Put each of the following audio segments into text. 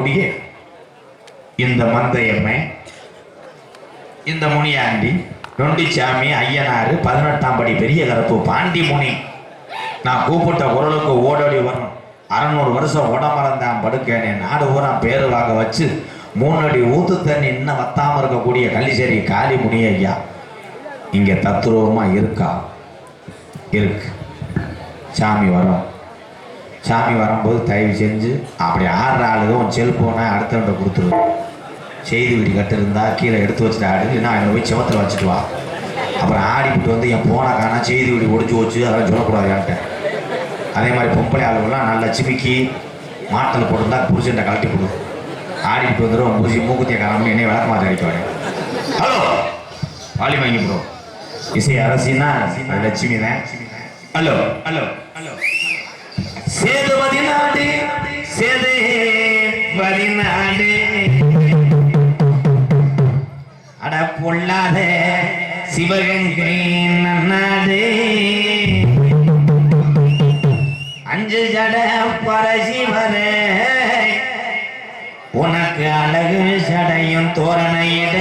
கூடிய இந்த மந்தையம்மை இந்த முனியாண்டி நொண்டிச்சாமி ஐயனாரு பதினெட்டாம் படி பெரிய கருப்பு பாண்டி முனி. நான் கூப்பிட்ட குரலுக்கு ஓடோடி வரும். அறநூறு வருஷம் உடமறந்தான் படுக்கேனே. நாடு பூரா பேரு வாங்க வச்சு மூணு அடி ஊத்து தண்ணி இன்னும் வத்தாம இருக்கக்கூடிய கள்ளிச்சேரி காளி முனி ஐயா. இங்க தத்துருவமா இருக்கா? இருக்கு. சாமி வரும். சாமி வரும்போது தயவு செஞ்சு அப்படி ஆடுற ஆளுக உன் செல்போனை அடுத்தவன்ட்ட கொடுத்துரு. செய்தி வீடு கட்டிருந்தா கீழே எடுத்து வச்சுட்டு ஆடு இல்லைன்னா அவனை போய் செவத்தில் வச்சுட்டு வா. அப்புறம் ஆடிக்கிட்டு வந்து என் போனை காணா செய்தி வீடு ஒடிச்சு வச்சு அதெல்லாம் சொல்லக்கூடாது என்கிட்ட. அதே மாதிரி பொம்பளை ஆளுகள்லாம் நல்லா சிமிக்கி மாட்டில் போட்டிருந்தா புருஷன்ட்ட கழட்டி கொடு. ஆடிக்கிட்டு வந்துடும் முடிஞ்சு மூக்குத்திய காரணம் என்னை விளக்க மாதிரி அடிப்பாரு ஹலோ! வாலி வாங்கி ப்ரோ இசை அரசினா லட்சுமி தான். ஹலோ! ஹலோ! ஹலோ சேதுபதி நாடு சேதுபதி நாடு. அட பொல்லாத சிவகங்கை நாடு அஞ்சு ஜட பரசிவனே உனக்கு அழகு சடையும் தோரணையிட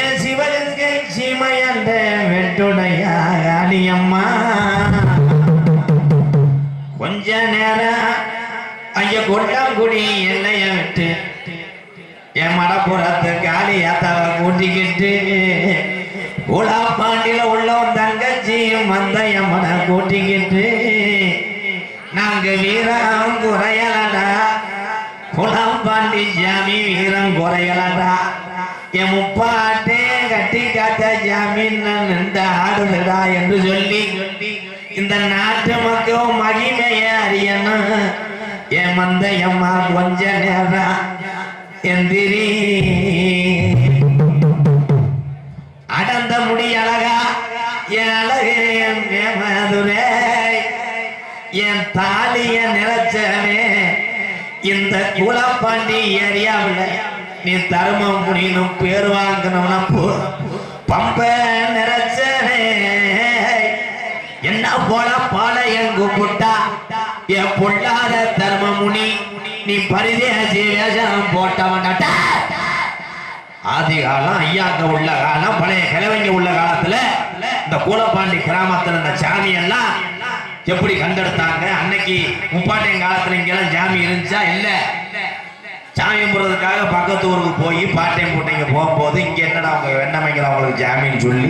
என் சிவகங்கை சீமையந்த வெட்டுடைய அடியம்மா. கொஞ்ச நேரம் அங்க கொட்டாங்குடி என்னைய விட்டு என் மடப்புறத்து காளி யாத்தாவை கூட்டிக்கிட்டு உலாப்பாண்டில உள்ள ஒரு தங்கச்சியும் வந்த என் மன கூட்டிக்கிட்டு நாங்க வீரம் குறையலடா. குளம்பாண்டி ஜாமி வீரம் குறையலடா. என் முப்பாட்டே கட்டி காத்த ஜாமீன் நின்று ஆடுதுடா என்று சொல்லி சொல்லி இந்த நாட்டு மக்கள் மகிமைய அறியணும். என் மந்தையம்மா கொஞ்ச நேரம் எந்திரி. அடந்த முடி அழகா என் அழகு என் மதுரை என் தாலிய நிலச்சனே இந்த குலப்பாண்டி ஏரியாவில் நீ தருமம் புரியணும் பேர் வாங்கணும்னா போ. பம்ப. கூப்பிட்டா என் பொல்லாத தர்மமுனி நீ பரிதேசி வேஷம் போட்டவன்டா. ஆதி காலம் ஐயாக்க உள்ள காலம் பழைய கிழவங்க உள்ள காலத்துல இந்த கூலப்பாண்டி கிராமத்துல இந்த சாமி எல்லாம் எப்படி கண்டெடுத்தாங்க? அன்னைக்கு முப்பாட்டையன் காலத்துல இங்கெல்லாம் சாமி இருந்துச்சா? இல்ல. சாமி கும்பிட்றதுக்காக பக்கத்து ஊருக்கு போய் பாட்டையும் போட்டீங்க போகும்போது இங்க என்னடா அவங்க வெண்ணமைங்கிற அவங்களுக்கு ஜாமின்னு சொல்லி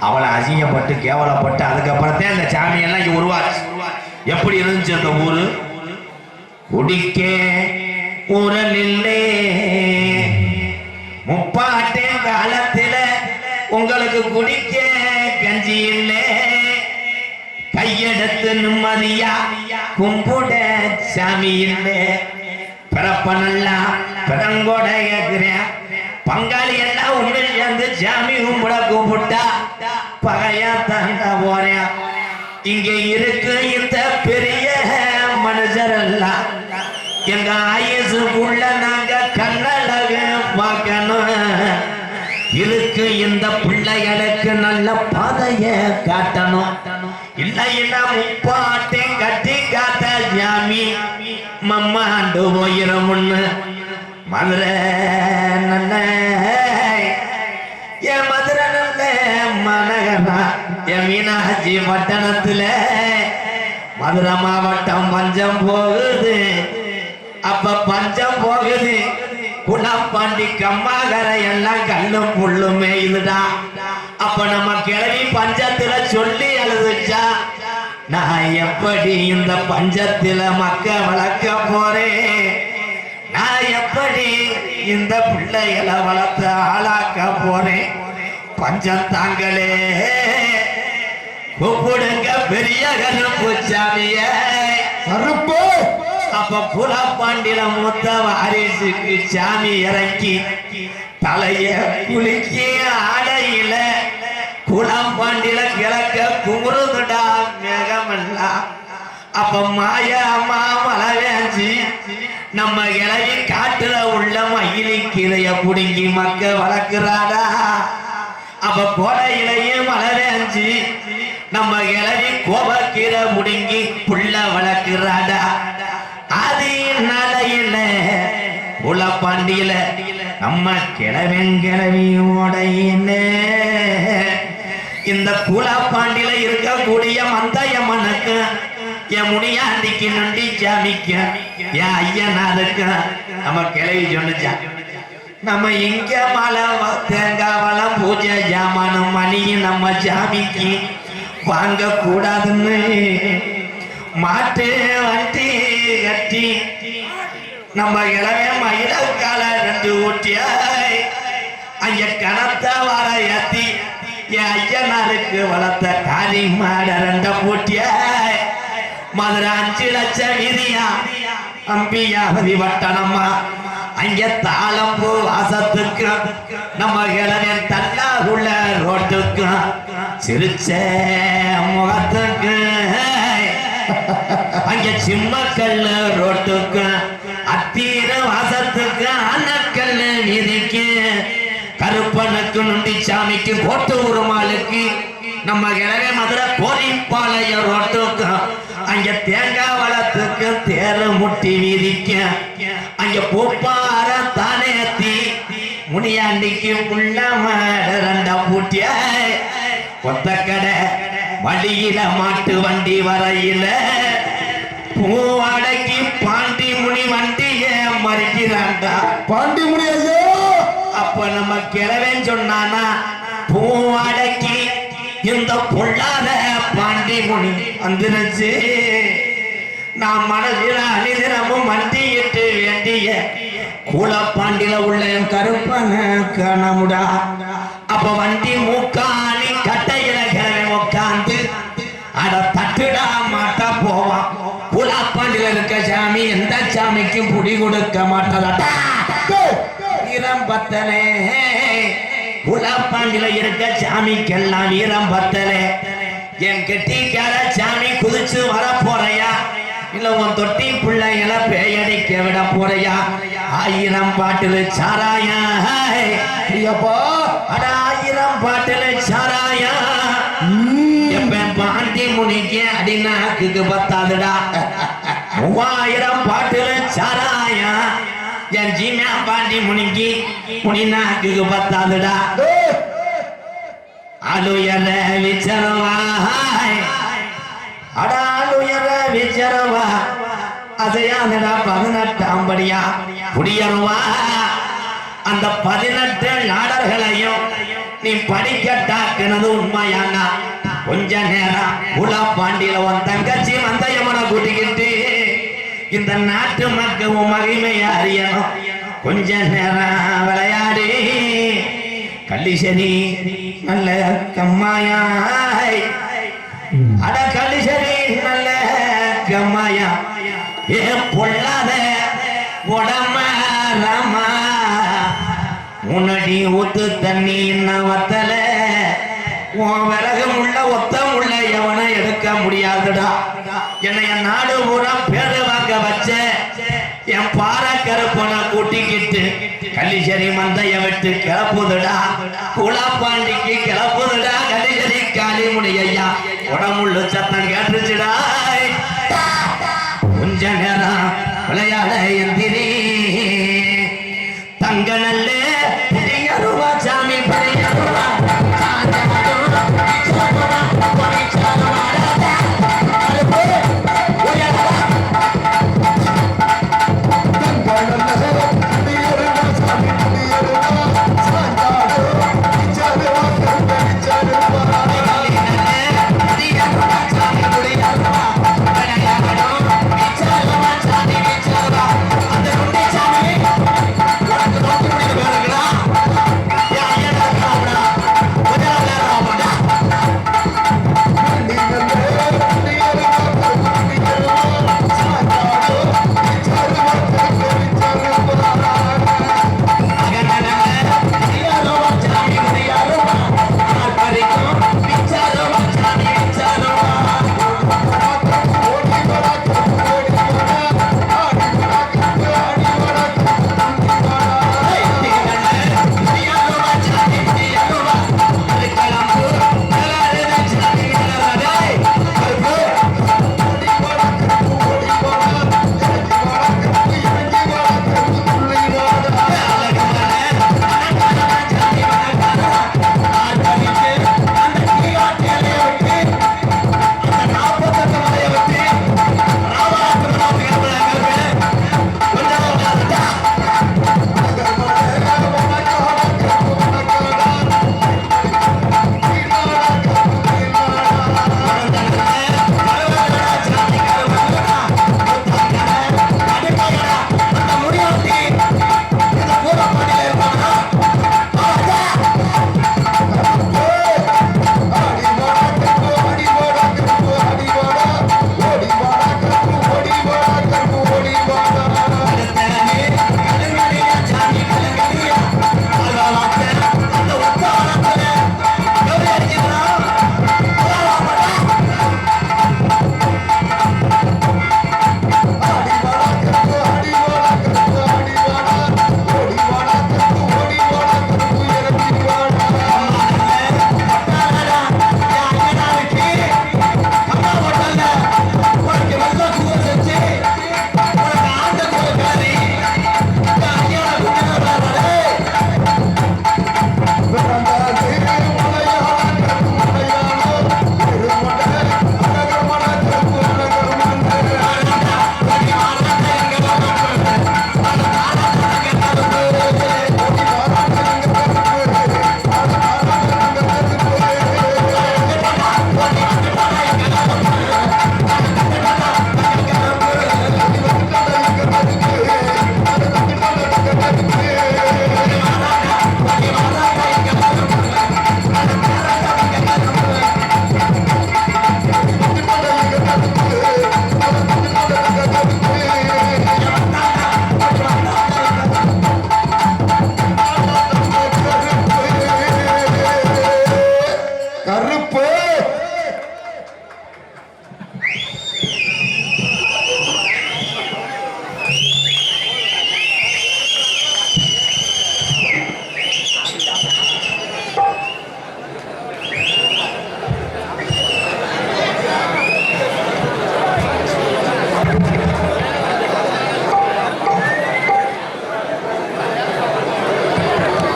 அவளை அசிங்கப்பட்டு கேவலப்பட்டு அதுக்கப்புறத்தே அந்த சாமி எல்லாம் இங்க உருவாச்சு. எப்படி இருந்துச்சு அந்த ஊரு? குடிக்க கூறலில்லே முப்பாட்டே காலத்தில உங்களுக்கு குடிக்க கஞ்சி இல்லை. கையெடுத்து நிம்மதியா கும்பிட சாமி இல்லை. பிறப்பனெல்லாம் பிறங்கோட கேட்கிறேன் பங்காளி எல்லாம் ஒன்று சேர்ந்து சாமி கும்பிட கும்பிட்டா பகையா தாண்டா போறேன். இங்க இருக்க இந்த பெரிய மனுஷர் எல்லாம் எங்க ஆயுசுக்குள்ள நாங்க கண்ணழக பார்க்கணும். இருக்கு இந்த பிள்ளைகளுக்கு நல்ல பாதைய காட்டணும். இல்லைன்னா முப்பாட்டையும் கட்டி காத்த ஜாமி. மம்மாண்டு போயிரமுன்னு மதுரை மீனாட்சி பட்டணத்துல மதுரை மாவட்டம் பஞ்சம் போகுது. அப்ப பஞ்சம் போகுது. குணப்பாண்டி கம்மாகரை எல்லாம் கல்லும் புல்லுமே இதுதான் அப்ப நம்ம கிளவி பஞ்சத்துல சொல்லி அழுதுச்சா? நான் எப்படி இந்த பஞ்சத்துல மக்க வளர்க்க போறேன்? நான் எப்படி இந்த பிள்ளைகளை வளர்த்து ஆளாக்க போறேன்? பஞ்சம் தாங்களே. கூப்பிடுங்க பெரிய கருப்பு சாமியே கருப்பு அப்ப புலப்பாண்டில மூத்த வாரிசுக்கு சாமி இறக்கி தலைய குலுக்கி ஆடையில குளம்பாண்டில கிழக்க குமுறுதுடா மேகமெல்லாம் அப்ப மாயா மாமலை வேஞ்சி நம்ம இளவி காட்டுல உள்ள மயிலி கீரைய புடுங்கி மக்க வளர்க்கிறாடா. அப்ப கோடையிலேயே மழை வேஞ்சி நம்ம இளவி கோபக்கிற முடுங்கி புள்ள வளர்க்கிறாடா. அது நலையில உலப்பாண்டியில நம்ம கிழவன் கிழவியோட இந்த குலாப்பாண்டியில இருக்கக்கூடிய மந்தயம்மனுக்கு என் முனியாண்டிக்கு நண்டி ஜாமிக்க என் ஐயனாருக்கு நம்ம கிளவி சொன்னுச்சான் நம்ம இங்க மலை தேங்காய் வளம் பூஜை ஜாமானும் மணியும் நம்ம ஜாமிக்கு வாங்க கூடாதுன்னு மாட்டு வண்டி கட்டி. நம்ம இளவே மயிலவுக்கால ரெண்டு ஊட்டியாய். ஐய கணத்த வர ஏத்தி என் ஐயனாருக்கு வளர்த்த காரி மாட ரெண்ட பூட்டியாய். மதுரை அஞ்சு லட்சம் விதியா அம்பியாவதி வட்டணம்மா. அங்க தாளம்பூ வாசத்துக்கும் நம்ம இளவன் தல்லாகுள்ள ரோட்டுக்கும். சிரிச்ச முகத்துக்கு. அங்க சிம்மக்கல்லு ரோட்டுக்கு அத்தீர வாசத்துக்கு அன்னக்கல்லு வீதிக்கு கருப்பனுக்கு நுண்டி சாமிக்கு கோட்டு உருமாளுக்கு நம்ம கிழவே மதுரை கோரிப்பாளையம் ரோட்டுக்கு அங்க தேங்காய் வளத்துக்கு தேர முட்டி வீதிக்க அங்க பூப்பார தீ முனியாண்டிக்கு புள்ள மாட ரெண்டா பூட்டிய. கொத்தக்கடை வழியில மாட்டு வண்டி வரையில பூவாடைக்கு பாண்டி முனி வண்டிய மறிக்கிறான்டா. பாண்டிமுனி ஐயா அப்ப நம்ம கிழவன் சொன்னானா பூவாடைக்கு இந்த பொல்லாத பாண்டி முனி வந்துருச்சு. நான் மனதில் அணிதினமும் வண்டியிட்டு வேண்டிய கூலப்பாண்டில உள்ள என் கருப்பன காணமுடா அப்ப வண்டி மூக்காணி சாமிக்கும் புடி கொடுக்க மாட்டதா டேய், வீரம் பத்தலே உலப்பாண்டில இருக்க சாமிக்கெல்லாம் வீரம் பத்தலே என் கெட்டிக்கார சாமி குதிச்சு வர போறையா இல்ல உன் தொட்டி பிள்ளைங்கள பேயடிக்க விட போறையா ஆயிரம் பாட்டுல சாராயா ஐயப்பா அட ஆயிரம் பாட்டுல சாராயா பாண்டி முனிக்கு அடிநாக்குக்கு பத்தாதுடா மூவாயிரம் பாட்டுல சாராயா? என் ஜீமா பாண்டி முனிங்கி முனிநாக்கு பத்தாதுடா. அலுயர விச்சரவாய் அட அலுயர விச்சரவா. அசையாதடா பதினெட்டாம் படியா குடியருவா அந்த பதினெட்டு நாடர்களையும் நீ படிக்கட்டாக்குனது உண்மையானா கொஞ்ச நேரம் உலா பாண்டியில உன் தங்கச்சி மந்தயமனை கூட்டிக்கிட்டு இந்த நாட்டு மக்கள் உன் மகிமையை அறியணும் கொஞ்ச நேரம் விளையாடி. கள்ளிசரி நல்ல கம்மாயாய். அட கள்ளிசரி நல்ல கம்மாயா. ஏ பொல்லாத உடம்ப ராமா. உன்னடி ஊத்து தண்ணி என்ன வத்தலை. உன் உள்ள முள்ள எவனை எடுக்க முடியாதுடா? என்னைய நாடு பூரா பேரு வாங்க வச்ச என் பாறை கருப்பனை கூட்டிக்கிட்டு கள்ளிசரி மந்தைய விட்டு கிளப்புதுடா. குலாப்பாண்டிக்கு கிளப்புதுடா கள்ளிசரி காளிமுனி ஐயா உடம்புள்ள சத்தம் கேட்டுச்சுடா. கொஞ்ச நேரம் விளையாட எந்திரி. தங்க நல்ல